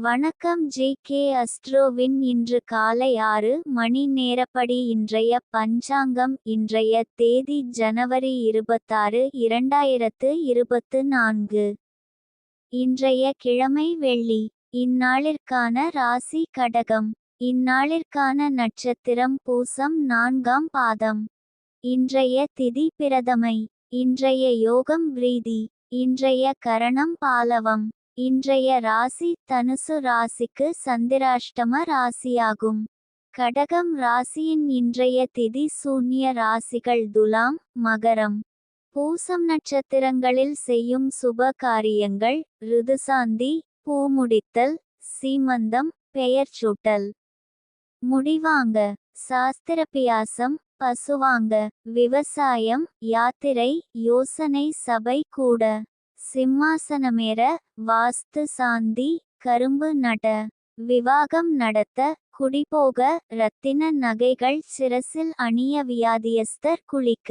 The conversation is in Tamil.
வணக்கம் ஜே கே அஸ்ட்ரோவின் இன்று காலை ஆறு மணி நேரப்படி இன்றைய பஞ்சாங்கம் இன்றைய தேதி ஜனவரி இருபத்தாறு இரண்டாயிரத்து இருபத்து நான்கு. இன்றைய கிழமை வெள்ளி. இந்நாளிற்கான ராசி கடகம். இந்நாளிற்கான நட்சத்திரம் பூசம் நான்காம் பாதம். இன்றைய திதி பிரதமை. இன்றைய யோகம் பிரீதி. இன்றைய கரணம் பாலவம். இன்றைய ராசி தனுசு ராசிக்கு சந்திராஷ்டம ராசியாகும். கடகம் ராசியின் இன்றைய திதி சூன்ய ராசிகள் துலாம் மகரம். பூசம் நட்சத்திரங்களில் செய்யும் சுப காரியங்கள் ருதுசாந்தி பூமுடித்தல் சீமந்தம் பெயர் சூட்டல். முடிவாங்க. சாஸ்திரபியாசம் பசுவாங்க. விவசாயம் யாத்திரை யோசனை சபை கூட. சிம்மாசனமேற வாஸ்து சாந்தி கரும்பு நட. விவாகம் நடத்த குடிபோக ரத்தின நகைகள் சிரசில் அணிய வியாதியஸ்தர் குளிக்க.